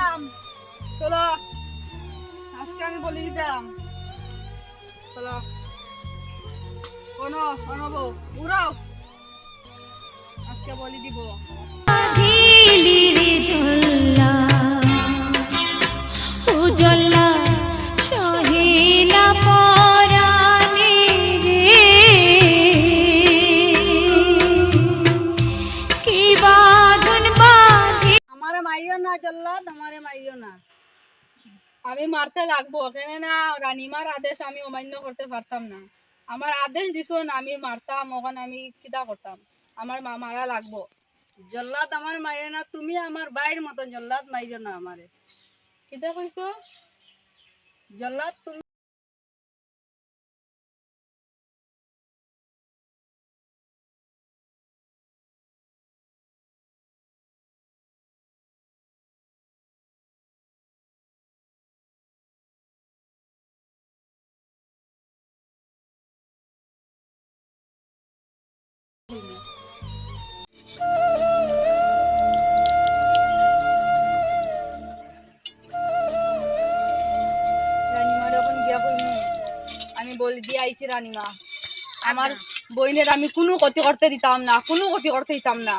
দিতাম। চলো আজকে আমি বলে দিতাম। চলো। কোনো বউ উড়াও। আজকে বলে দিব। মাইও না জল্লাদ, আমারে মাইও না। আমি মারতে লাগবো, কেন না রানিমার আদেশ আমি অমান্য করতে পারতাম না। আমার আদেশ দিছো না আমি মারতাম, ওখানে আমি কিতা করতাম। আমার মা মারা লাগবো। জল্লাদ আমার মাইও না, তুমি আমার বাইর মতন জল্লাদ মাইও না আমারে কিতা কইছো জল্লাদ তুমি বলি দিয়ে আইছি রানিমা। আমার বইনের আমি কোনো ক্ষতি করতে দিতাম না কোনো ক্ষতি করতে দিতাম না।